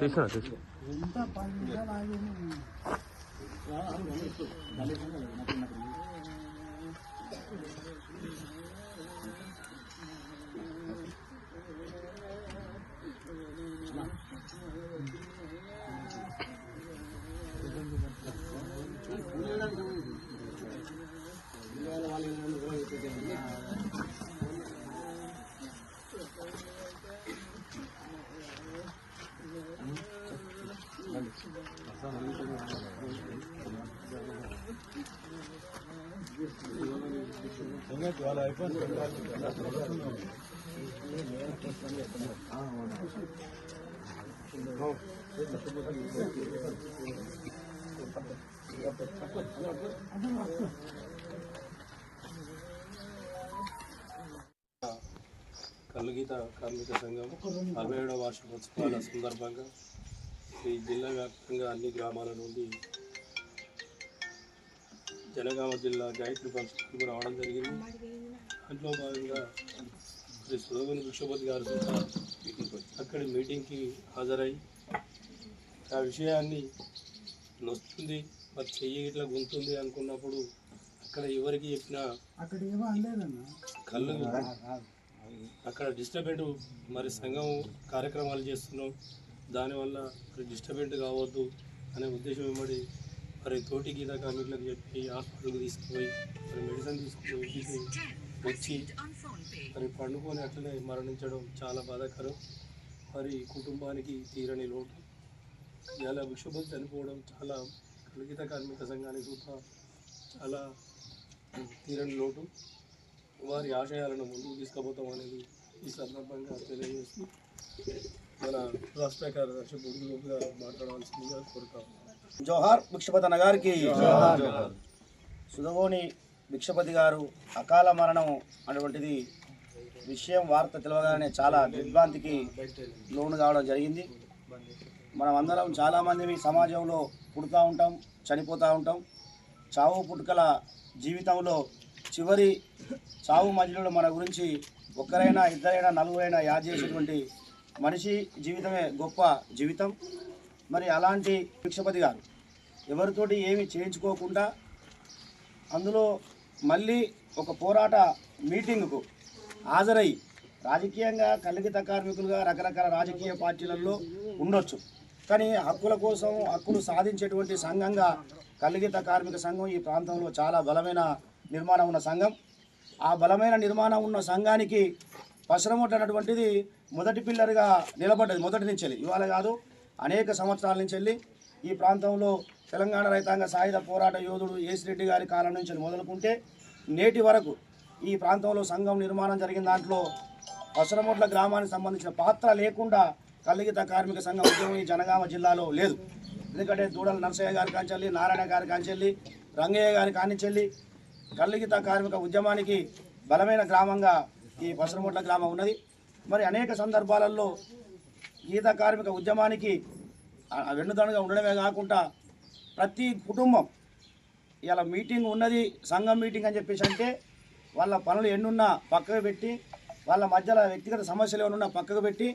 తీసుకో తీసుకో కల్లుగీత కార్మిక సంఘం అరవై ఏడవ వార్షికోత్సవాల సందర్భంగా ఈ జిల్లా వ్యాప్తంగా అన్ని గ్రామాల నుండి జనగామ జిల్లా గాయత్రి ఫంక్షన్కు రావడం జరిగింది. దాంట్లో భాగంగా శ్రీ సులోగని విశ్వపతి గారు కూడా అక్కడి మీటింగ్కి హాజరై ఆ విషయాన్ని నొస్తుంది మరి చెయ్యి ఇట్లా గుంతుంది అనుకున్నప్పుడు అక్కడ ఎవరికి చెప్పినా అక్కడ ఏమో అనలేదన్న. కళ్ళు అక్కడ డిస్టర్బెంట్ మరి సంఘం కార్యక్రమాలు చేస్తున్నాం. దానివల్ల మరి డిస్టర్బెంట్ కావద్దు అనే ఉద్దేశం ఇవ్వబడి మరి తోటి గీత కార్మికులకు చెప్పి హాస్పిటల్కి తీసుకుపోయి మరి మెడిసిన్ తీసుకుపోయి వచ్చి మరి పండుకొని అట్లనే మరణించడం చాలా బాధాకరం. మరి కుటుంబానికి తీరని లోటు. ఇలా విషభం చనిపోవడం చాలా కలిగిత కార్మిక సంఘానికి కూడా చాలా తీరని లోటు. వారి ఆశయాలను ముందుకు తీసుకుపోతాం అనేది ఈ సందర్భంగా తెలియజేస్తూ రాష్ట్ర కార్యదర్శి బుడిగా మాట్లాడవలసిందిగా కోరుతాం జోహార్ భిక్షపతి గారికి సుధగోని భిక్షపతి గారు అకాల మరణం అటువంటిది విషయం వార్త తెలియగానే చాలా దిగ్భ్రాంతికి లోను కావడం జరిగింది. మనం అందరం చాలామంది మీ సమాజంలో పుడుతూ ఉంటాం చనిపోతూ ఉంటాం. చావు పుట్టుకల జీవితంలో చివరి చావు మధ్యలో మన గురించి ఒక్కరైనా ఇద్దరైనా నలుగురైనా యాద్ చేసేటువంటి మనిషి జీవితమే గొప్ప జీవితం. మరి అలాంటి భిక్షపతి గారు ఎవరితోటి ఏమి చేయించుకోకుండా అందులో మళ్ళీ ఒక పోరాట మీటింగ్కు హాజరై రాజకీయంగా కలిగిత కార్మికులుగా రకరకాల రాజకీయ పార్టీలలో ఉండొచ్చు. కానీ హక్కుల కోసం హక్కులు సాధించేటువంటి సంఘంగా కలిగిత కార్మిక సంఘం ఈ ప్రాంతంలో చాలా బలమైన నిర్మాణం ఉన్న సంఘం. ఆ బలమైన నిర్మాణం ఉన్న సంఘానికి పసరముట్ట అనేటువంటిది మొదటి పిల్లర్గా నిలబడ్డది మొదటి నుంచి వెళ్ళి ఇవాళ కాదు అనేక సంవత్సరాల నుంచి వెళ్ళి ఈ ప్రాంతంలో తెలంగాణ రైతాంగ సాయుధ పోరాట యోధుడు ఏసిరెడ్డి గారి కాలం నుంచి మొదలుకుంటే నేటి వరకు ఈ ప్రాంతంలో సంఘం నిర్మాణం జరిగిన దాంట్లో పసరముట్ల గ్రామానికి సంబంధించిన పాత్ర లేకుండా కలిగిత కార్మిక సంఘం ఉద్యమం ఈ జనగామ జిల్లాలో లేదు. ఎందుకంటే దూడల నరసయ్య గారి కాంచెల్లి నారాయణ గారి కాంచెల్లి రంగయ్య గారి కానిచెల్లి కలిగిత కార్మిక ఉద్యమానికి బలమైన గ్రామంగా ఈ పసరముట్ల గ్రామం ఉన్నది. మరి అనేక సందర్భాలలో గీత కార్మిక ఉద్యమానికి వెన్నుదనుగా ఉండడమే కాకుండా ప్రతి కుటుంబం ఇలా మీటింగ్ ఉన్నది సంఘం మీటింగ్ అని చెప్పేసి అంటే వాళ్ళ పనులు ఎన్నున్నా పక్కకు పెట్టి వాళ్ళ మధ్యలో వ్యక్తిగత సమస్యలు ఏమన్నా పక్కకు పెట్టి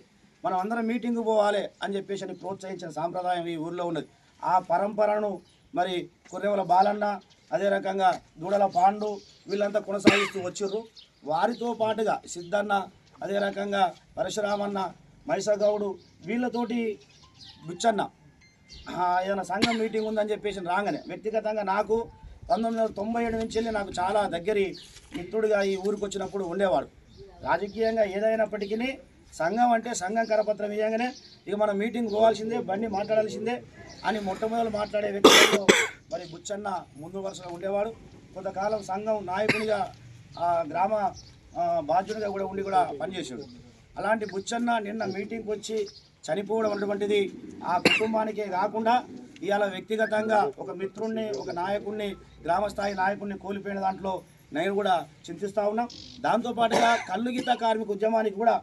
మనం అందరం మీటింగ్ పోవాలి అని చెప్పేసి అని ప్రోత్సహించిన సాంప్రదాయం ఈ ఊర్లో ఉన్నది. ఆ పరంపరను మరి కుర్రెవల బాలన్న అదే రకంగా దూడల పాండు వీళ్ళంతా కొనసాగిస్తూ వచ్చిర్రు. వారితో పాటుగా సిద్ధన్న అదే రకంగా పరశురామన్న మైసగౌడు వీళ్ళతోటి బుచ్చన్న. ఆ, ఏదైనా సంఘం మీటింగ్ ఉందని చెప్పేసి రాగానే వ్యక్తిగతంగా నాకు పంతొమ్మిది వందల తొంభై ఏడు నుంచి వెళ్ళి నాకు చాలా దగ్గరి మిత్రుడిగా ఈ ఊరికి వచ్చినప్పుడు ఉండేవాడు. రాజకీయంగా ఏదైనప్పటికీ సంఘం అంటే సంఘం కరపత్రం ఇవ్వగానే ఇక మనం మీటింగ్ పోవాల్సిందే బండి మాట్లాడాల్సిందే అని మొట్టమొదలు మాట్లాడే వ్యక్తుల్లో మరి బుచ్చన్న ముందు వరుసలో ఉండేవాడు. కొంతకాలం సంఘం నాయకునిగా ఆ గ్రామ బాధ్యునిగా కూడా ఉండి కూడా పనిచేసాడు అలాంటి బుచ్చన్న నిన్న మీటింగ్కి వచ్చి చనిపోవడం అటువంటిది ఆ కుటుంబానికే కాకుండా ఇవాళ వ్యక్తిగతంగా ఒక మిత్రుణ్ణి ఒక నాయకుడిని గ్రామస్థాయి నాయకుడిని కోల్పోయిన దాంట్లో నేను కూడా చింతిస్తూ ఉన్నాం. దాంతోపాటుగా కళ్ళు గీత కార్మిక ఉద్యమానికి కూడా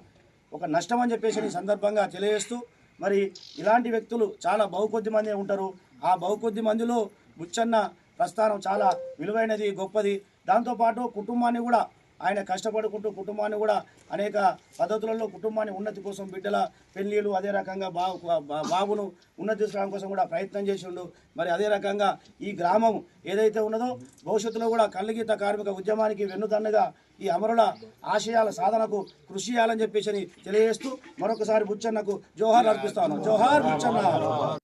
ఒక నష్టం అని చెప్పేసి ఈ సందర్భంగా తెలియజేస్తూ మరి ఇలాంటి వ్యక్తులు చాలా బహుకొద్ది మంది ఉంటారు. ఆ బహుకొద్ది మందిలో బుచ్చన్న ప్రస్థానం చాలా విలువైనది గొప్పది. దాంతోపాటు కుటుంబాన్ని కూడా ఆయన కష్టపడుకుంటూ కుటుంబాన్ని కూడా అనేక పద్ధతులలో కుటుంబాన్ని ఉన్నతి కోసం బిడ్డల పెళ్ళిళ్ళు అదే రకంగా బాబు బాబును ఉన్నతి తీసుకురావడం కోసం కూడా ప్రయత్నం చేసిండు. మరి అదే రకంగా ఈ గ్రామం ఏదైతే ఉన్నదో భవిష్యత్తులో కూడా కళ్ళగీత కార్మిక ఉద్యమానికి వెన్నుదన్నుగా ఈ అమరుల ఆశయాల సాధనకు కృషి చేయాలని చెప్పేసి తెలియజేస్తూ మరొకసారి బుచ్చన్నకు జోహార్ అర్పిస్తాను. జోహార్ బుచ్చన్న